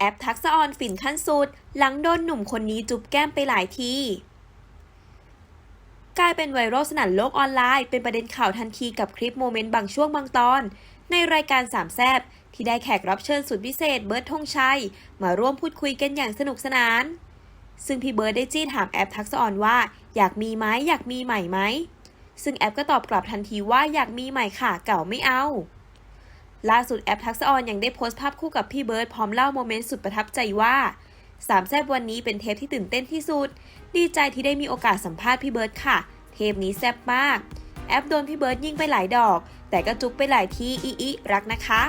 แอปทักษะออนฝินขั้นสุด หลังโดนหนุ่มคนนี้จุบแก้มไปหลายทีกลายเป็นไวรัลสนั่นโลกออนไลน์ เป็นประเด็นข่าวทันทีกับคลิปโมเมนต์บางช่วงบางตอน ในรายการสามแซบที่ได้แขกรับเชิญสุดพิเศษเบิร์ดธงชัย มาร่วมพูดคุยกันอย่างสนุกสนาน ซึ่งพี่เบิร์ดได้จี้ถามแอปทักษะออนว่า อยากมีไหมอยากมีใหม่ไหมซึ่งแอปก็ตอบกลับทันทีว่าอยากมีใหม่ค่ะเก่าไม่เอา ล่าสุดแอปทักษออนยังได้โพสต์ภาพคู่กับพี่เบิร์ดพร้อมเล่าโมเมนต์สุดประทับใจว่าสามแซบวันนี้เป็นเทปที่ตื่นเต้นที่สุด ดีใจที่ได้มีโอกาสสัมภาษณ์พี่เบิร์ดค่ะ เทปนี้แซบมาก แอปโดนพี่เบิร์ดยิงไปหลายดอก แต่ก็จุ๊บไปหลายทีอีอีรักนะคะ